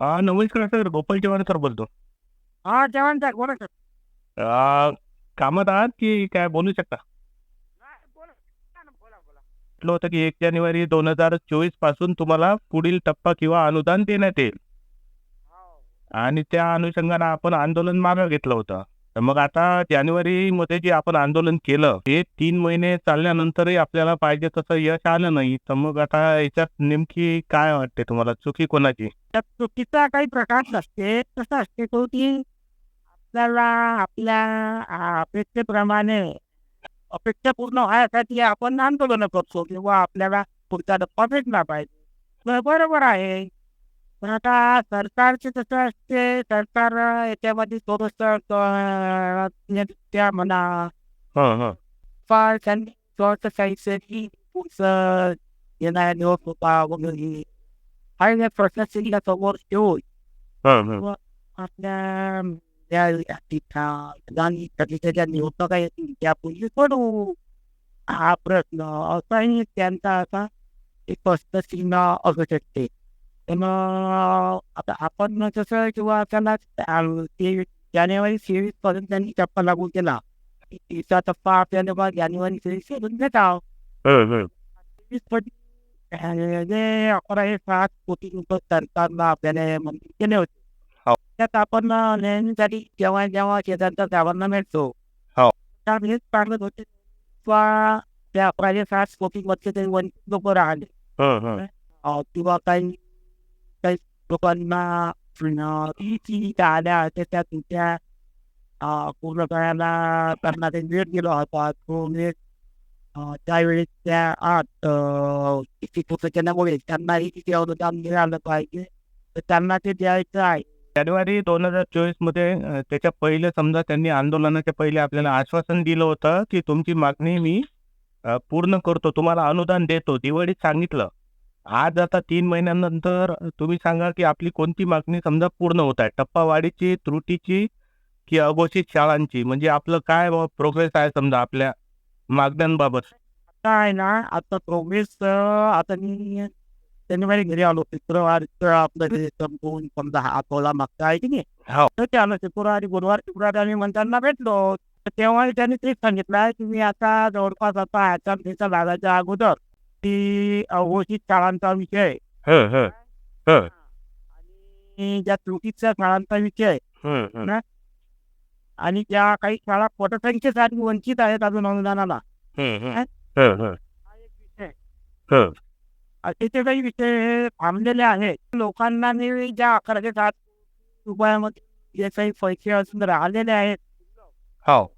अ, नमस्कार sir Gopal Chavan sir बोलतो. हा जेवण सर बोला सर. अ, कामात आहात की काय बोलू शकता? बोला बोला बोला. म्हटलं होतं की एक जानेवारी दोन हजार चोवीसपासून तुम्हाला पुढील टप्पा किंवा अनुदान देण्यात येईल. हो. आणि त्या अनुषंगानं आपण आंदोलन मागं घेतलं होतं. तर मग आता जानेवारी मध्ये जे आपण आंदोलन केलं ते तीन महिने चालल्यानंतरही आपल्याला पाहिजे तसं यश आलं नाही. तर मग आता याच्यात नेमकी काय वाटते तुम्हाला? चुकी कोणाची? त्यात चुकीचा काही प्रकार नसते. कसं असते तो की आपल्याला आपल्या अपेक्षेप्रमाणे अपेक्षा पूर्ण व्हायसाठी आपण आंदोलन करतो किंवा आपल्याला पुढचा डप्पा भेटला पाहिजे. बरोबर आहे. पण आता सरकारचे कसं असते सरकार याच्यामध्ये थोडस त्या म्हणा फार त्यांनी थोडंसं काहीतरी येणाऱ्या निवडणुका वगैरे आणि या प्रश्नचिन्ह समोर ठेवून. आपल्या त्या त्याच्या निवडणुका येतील त्यापूर्वी करू हा प्रश्न असाही त्यांचा असा एक प्रश्नचिन्ह असू शकते. आता आपण कसं किंवा त्यांना जानेवारी तेवीस पर्यंत त्यांनी टप्पा लागू केला. तिसरा टप्पा आपल्याला बा जानेवारी हं हं. वीस कोटी जे अकरा हे सात कोटी रुपये सरकारला आपल्याला मंजूर केले होते. हो. त्यात आपण नेहमीसाठी जेव्हा जेव्हा शेजारच्या गावांना मिळतो. हो. हेच सांगत होते. किंवा त्या अकरा हे सात कोटी मध्ये ते वंचित लोक राहिले. हं हं. किंवा काही काही लोकांना आल्या होत्या त्या तुमच्या पूर्ण करायला त्यांना ते वेळ गेला होता तो वेळ त्यावेळेस त्या आत अं, त्यामुळे त्यांनाही किती अनुदान मिळालं पाहिजे तर त्यांना ते द्यायचं आहे जानेवारी दोन हजार चोवीसमध्ये त्याच्या पहिले समजा त्यांनी आंदोलनाच्या पहिले आपल्याला आश्वासन दिलं होतं की तुमची मागणी मी पूर्ण करतो. तुम्हाला अनुदान देतो. दिवाळीत सांगितलं. आज आता तीन महिन्यानंतर तुम्ही सांगा की आपली कोणती मागणी समजा पूर्ण होत आहे? टप्पावाढीची त्रुटीची की अघोषित शाळांची? म्हणजे आपलं काय प्रोग्रेस आहे समजा आपल्या मागण्यांबाबत? आहे ना आता प्रोग्रेस आता मी शनिवारी घरी आलो. शुक्रवार आपलं हे संपून समजा हा आठवडा मागचा आहे की नाही? हो. तर शुक्रवारी गुरुवार शुक्रवारी आम्ही म्हणताना भेटलो. तेव्हा त्यांनी तेच सांगितलं की मी आता जवळपास आता ह्याचा लागायच्या अगोदर ती अघोषित शाळांचा विषय हं, हं, हं, आणि ज्या त्रुटीच्या शाळांचा विषय हं, हं, आणि ज्या काही शाळा पटसंख्येसाठी वंचित आहेत अजून अनुदानाला. हं, हं, हं, हं, हा. एक विषय हं. असे काही विषय हे थांबलेले आहेत. लोकांना ज्या अकराशे सात रुपयामध्ये जे काही पैसे असून राहिलेले आहेत हो.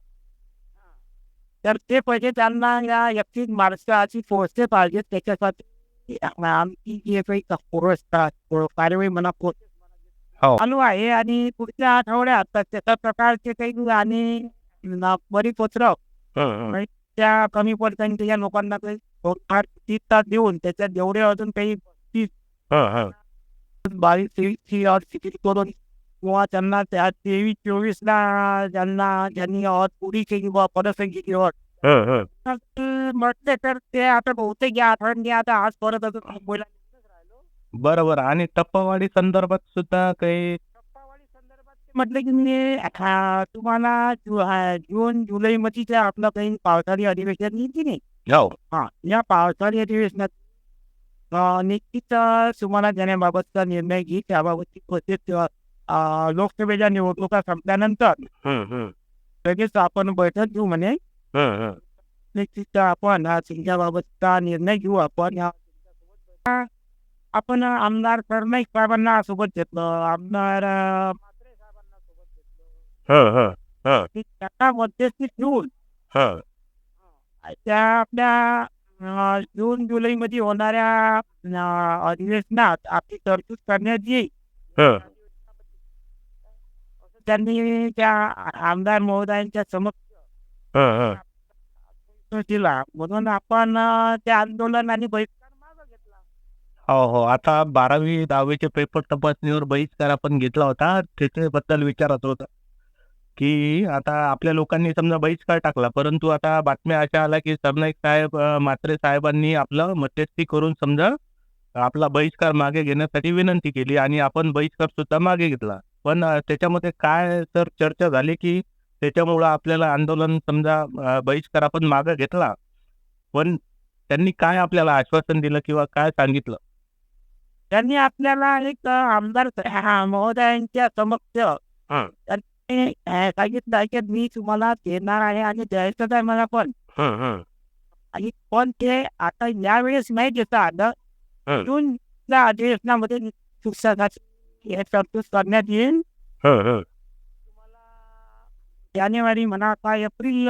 तर ते पैसे त्यांना या एकतीस मार्चाची पोहोचले पाहिजेत त्याच्यासाठी आमची जे काही पोरं असतात पोरं कारवाई म्हणा हो. चालू आहे आणि पुढच्या आठवड्यात त्याच्या प्रकारचे काही आणि हं, हं, त्या कमी पडताना या लोकांना काही तीस तास देऊन त्याच्यात जेवढे अजून काही हं, हं. बावीस तेवीस करून किंवा त्यांना त्या तेवीस चोवीस ला ज्यांना ज्यांनी पुरी केली किंवा पदसंख्येची अट म्हटले तर ते आता बहुतेक या आठवड्यात आता आज परत मुंबईला बरोबर. आणि टप्पावाडी संदर्भात सुद्धा काही म्हटलं की मी तुम्हाला जून जुलै मध्ये आपलं काही पावसाळी अधिवेशन येईल की नाही हा. या पावसाळी अधिवेशनात निश्चित तुम्हाला देण्याबाबतचा निर्णय घेईल त्याबाबतची प्रोसेस लोकसभेच्या निवडणुका संपल्यानंतर लगेच आपण बैठक घेऊ म्हणे. निश्चित आपण हा तुमच्याबाबतचा निर्णय घेऊ आपण. आपण आमदार सरनाईक साहेबांना सोबत घेतलं. आमदार म्हात्रे साहेबांना सोबत घेतलं. की त्यांना मध्यस्थी ठेवून. त्या आपल्या जून जुलै मध्ये होणाऱ्या अधिवेशनात आपली तरतूद करण्यात येईल. त्यांनी त्या आमदार महोदयांच्या समक्ष. दिला म्हणून आपण त्या आंदोलन आणि बहिष्कार मागं घेतला. हो हो. आता बारावी दहावीचे पेपर तपासणीवर बहिष्कार आपण घेतला होता. त्याच्याबद्दल विचारत होता की आता आपल्या लोकांनी समजा बहिष्कार टाकला. परंतु आता बातम्या अशा आल्या की सरनाईक साहेब अं, म्हात्रे साहेबांनी आपलं मध्यस्थी करून समजा आपला बहिष्कार मागे घेण्यासाठी विनंती केली आणि आपण बहिष्कार सुद्धा मागे घेतला. पण त्याच्यामध्ये काय तर चर्चा झाली की त्याच्यामुळं आपल्याला आंदोलन समजा बहिष्कार आपण मागे घेतला. पण त्यांनी काय आपल्याला आश्वासन दिलं किंवा काय सांगितलं? त्यांनी आपल्याला एक आमदार महोदयांच्या समक्ष हं. त्यांनी सांगितलं की मी तुम्हाला देणार आहे आणि द्यायचं आहे मला पण. आणि पण ते आता यावेळेस नाही देता आलं. जूनच्या अधिवेशनामध्ये हे तरतूद करण्यात येईल जानेवारी म्हणा का एप्रिल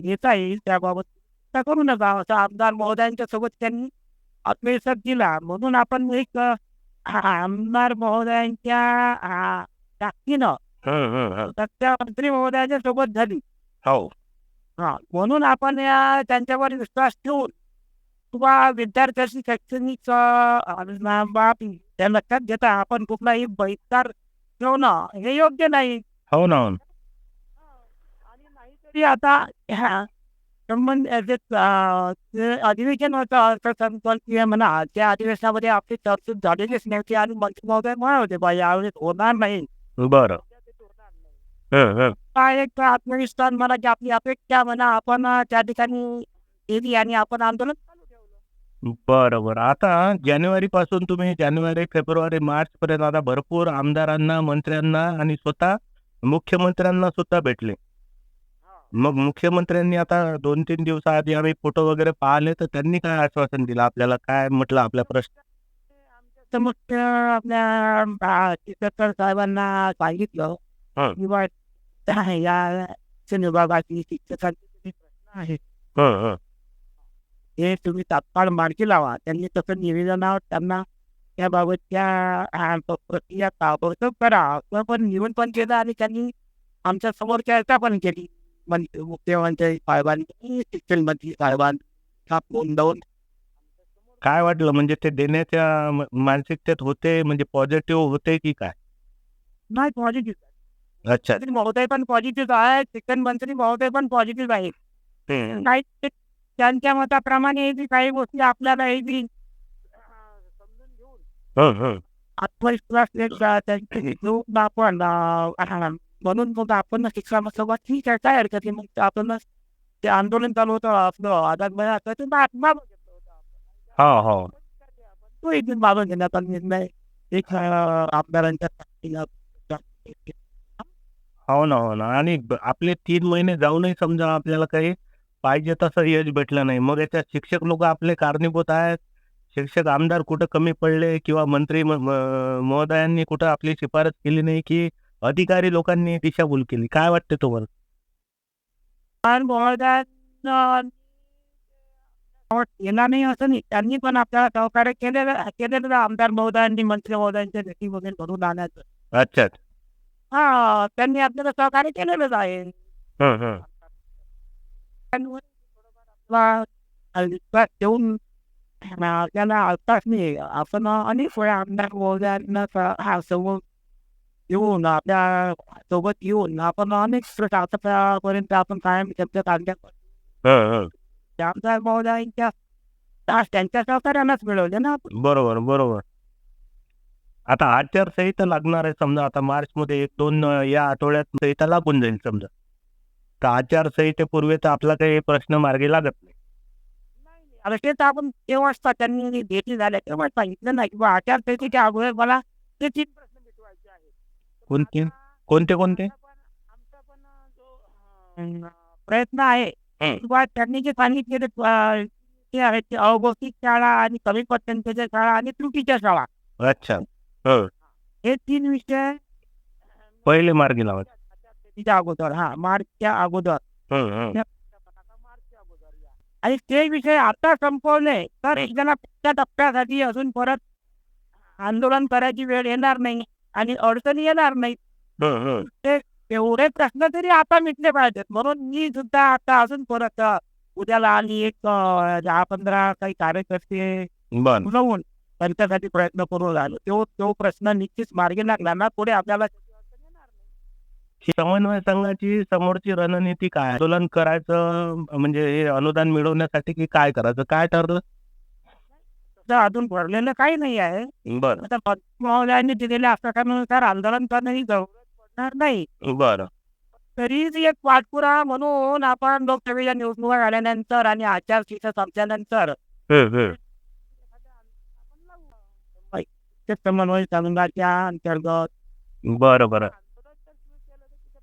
घेता येईल त्याबाबत करू नका. असं आमदार महोदयांच्या सोबत त्यांनी आत्मविश्वास दिला. म्हणून आपण एक आमदार महोदयांच्या ताकदीनं मंत्री महोदयांच्या सोबत झाली. हो. हा म्हणून आपण या त्यांच्यावर विश्वास ठेवून किंवा विद्यार्थ्यांची शैक्षणिक बाब त्या लक्षात घेता आपण कुठलाही बहिष्कार ठेवणं हे योग्य नाही. हो ना हो नाहीतरी आता ह्या संबंध अधिवेशन होतं अर्थसंकल्पीय म्हणा त्या अधिवेशनामध्ये आपली तरतूद झालेलीच नव्हती आणि मंत्री महोदय म्हणत होते बा यावेळेस होणार नाही. बरं. हा एक आत्मविश्वास म्हणा की आपली अपेक्षा म्हणा आपण त्या ठिकाणी केली आणि आपण आंदोलन चालू ठेवलं बरं बरं आता जानेवारी पासून तुम्ही जानेवारी फेब्रुवारी मार्च पर्यंत आता भरपूर आमदारांना मंत्र्यांना आणि स्वतः मुख्यमंत्र्यांना सुद्धा भेटले मग मुख्यमंत्र्यांनी आता दोन तीन दिवसाआधी आम्ही फोटो वगैरे पाहिले तर त्यांनी काय आश्वासन दिलं आपल्याला काय म्हटलं आपल्या प्रश्न ते आपल्या चित्रकर साहेबांना सांगितलं हं. किंवा या विभागाची शिक्षकांचे प्रश्न आहेत हे तुम्ही तात्काळ मार्गी लावा. त्यांनी तसं निवेदनावर त्यांना त्याबाबतच्या प्रक्रिया ताबडतोब करा. असं पण निवेदन पण केलं आणि त्यांनी आमच्यासमोर चर्चा पण केली. मंत्री मुख्यमंत्री साहेबांनी शिक्षण मंत्री साहेबांना फोन लावून काय वाटलं? म्हणजे ते देण्याच्या मानसिकतेत होते म्हणजे पॉझिटिव्ह होते की काय? नाही पॉझिटिव्ह अच्छा. महोदय पण पॉझिटिव्ह आहे शिक्षण मंत्री महोदय पण पॉझिटिव्ह आहे त्यांच्या मताप्रमाणे काही गोष्टी आपल्याला हे आत्मविश्वास आपण म्हणून मग आपण शिक्षणासोबत ठीक आहे काय हरकत मग आपण ते आंदोलन चालू होतं आपलं तर ते मा- मागं घेतलं होतं. आपण. हो हो. तो एक दिन मागं घेण्याचा निर्णय. एक आमदारांच्या ताकदीनं हो ना हो ना. आणि आपले तीन महिने जाऊनही समजा आपल्याला काही पाहिजे तसं यश भेटलं नाही. मग याच्यात शिक्षक लोक आपले कारणीभूत आहेत. शिक्षक आमदार कुठं कमी पडले किंवा मंत्री महोदयांनी कुठं आपली शिफारस केली नाही की अधिकारी लोकांनी दिशाभूल केली? काय वाटते तुम्हाला? महोदयांना येणार नाही असं नाही. त्यांनी पण आपल्याला सहकार्य केलेलं केलेलं. आमदार महोदयांनी मंत्री महोदयांच्या भेटी वगैरे भरून आणण्याचं अच्छा. अच्छा. हा त्यांनी आपल्याला सहकार्य केलेलंच आहे. आपल्याला अवकाश आपण अनेक वेळा आमदार हा समोर येऊन आपल्यासोबत येऊन आपण अनेक आतापर्यंत आपण कायम शब्द काढल्या आमदार महोदयांच्या त्यांच्या सहकार्यानंच मिळवले ना आपण बरोबर बरोबर. आता आचारसंहिता लागणार आहे समजा आता मार्च मध्ये एक दोन या आठवड्यात संहिता लागून जाईल समजा. तर आचारसंहितेपूर्वी तर आपला काही प्रश्न मार्गी लागत नाही. आता तेच आपण तेव्हाच त्यांनी भेटी झाल्या तेव्हा सांगितलं नाही किंवा आचारसंहितेच्या अगोदर मला ते तीन प्रश्न मिटवायचे आहेत. कोणते? कोणते कोणते? आमचा पण जो अं, प्रयत्न आहे. किंवा त्यांनी जे सांगितलेले अं, ते आहेत ते अवभौतिक शाळा आणि कमी पट्ट्यांच्या शाळा आणि त्रुटीच्या शाळा. अच्छा. हं. हे तीन विषय पहिले मार्गी लावायचे आचारसंहितेच्या अगोदर हा मार्चच्या अगोदर. आणि ते विषय आता संपवले तर एकदा पुढच्या टप्प्यासाठी अजून परत आंदोलन करायची वेळ येणार नाही आणि अडचणी येणार नाही. ते एवढे प्रश्न तरी आता मिटले पाहिजेत. म्हणून मी सुद्धा आता अजून परत अ, उद्याला आणि एक अ, दहा पंधरा काही कार्यकर्ते बर. बोलवून त्यांच्यासाठी प्रयत्न करू राहिलो तो तो प्रश्न निश्चित मार्गी लागला ना पुढे आपल्याला समन्वय संघाची समोरची रणनीती काय? आंदोलन करायचं म्हणजे हे अनुदान मिळवण्यासाठी की काय करायचं? काय ठरलं? तर अजून भरलेलं काही नाही आहे. बरं. आता महोदयांनी दिलेल्या आश्वासनानुसार आंदोलन करणं ही जरूरत पडणार नाही. बरं. तरीच एक पाठपुरावा म्हणून आपण लोकसभेच्या निवडणुका झाल्यानंतर आणि आचारसंहिता संपल्यानंतर समन्वय संघाच्या अंतर्गत बरं बरं.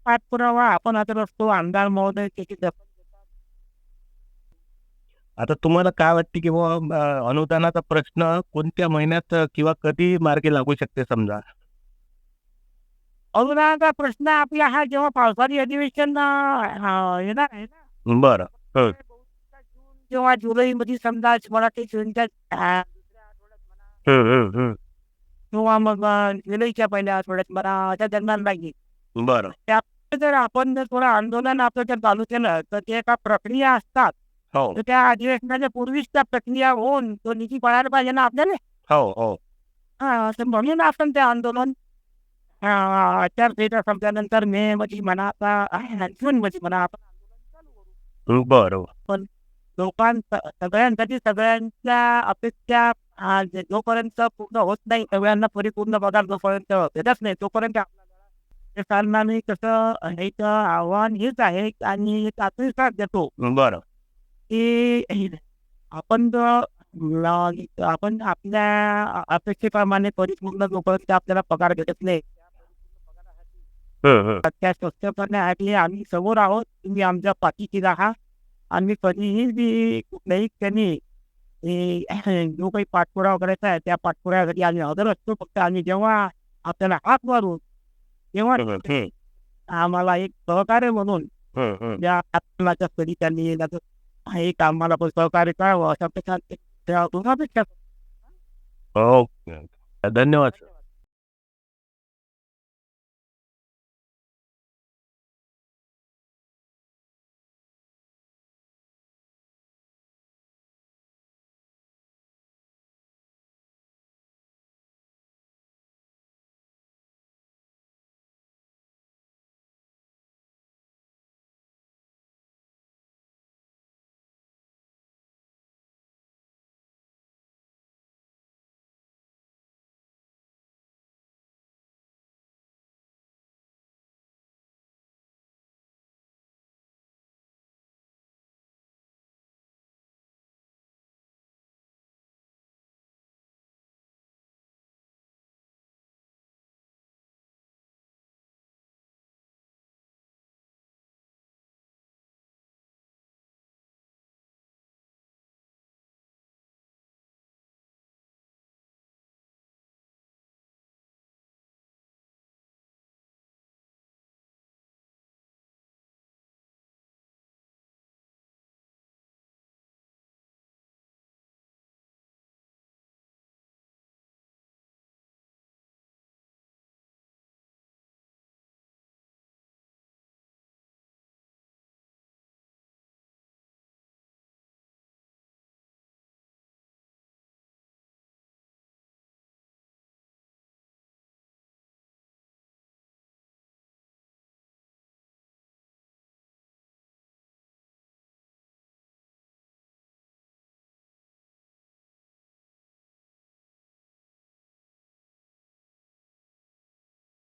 पाठपुरावा आपण आता असतो आमदार महोदय त्याची दखल. आता तुम्हाला काय वाटते की अनुदानाचा प्रश्न कोणत्या महिन्यात किंवा कधी मार्गी लागू शकते समजा? अनुदानाचा प्रश्न आपला हा जेव्हा पावसाळी अधिवेशन येणार आहे ना? बरं जेव्हा समजा जूनच्या आठवड्यात म्हणा हम्म, हम्म, हम्म. किंवा मग जुलैच्या पहिल्या आठवड्यात म्हणा त्या दरम्यान लागेल. बरं. जर आपण जर थोडं आंदोलन आपलं जर चालू केलं तर ते एका प्रक्रिया असतात. हो. तर त्या अधिवेशनाच्या पूर्वीच त्या प्रक्रिया होऊन तो निधी पडायला पाहिजे ना आपल्याला? हो हो. हा तर म्हणून आपण ते आंदोलन आचारसंहिता संपल्यानंतर मे मध्ये म्हणा आता जून मध्ये म्हणा आपण आंदोलन चालू करू. बरं. लोकांचा सगळ्यांसाठी सगळ्यांच्या अपेक्षा जोपर्यंत पूर्ण होत नाही सगळ्यांना परिपूर्ण पगार जोपर्यंत देतच नाही तोपर्यंत नाही कसं एक आव्हान हेच आहे आणि एक आत्मविश्वास देतो. बरं. की आपण आपण आपल्या अपेक्षेप्रमाणे परिपूर्ण जोपर्यंत आपल्याला पगार भेटत नाही त्या करण्यासाठी आम्ही समोर आहोत तुम्ही आमच्या पाठीशी राहा. आम्ही कधीही बी कुठल्याही हे जो काही पाठपुरावा करायचा आहे त्या पाठपुराव्यासाठी आम्ही हजर असतो. फक्त आम्ही जेव्हा आपल्याला हात मारू तेव्हा. आम्हाला एक सहकार्य म्हणून. ज्या आत्मनाच्या स्तरी त्यांनी येण्याचं एक आम्हाला पण सहकार्य करावं अशा प्रकारचे त्या अपेक्षा ओके धन्यवाद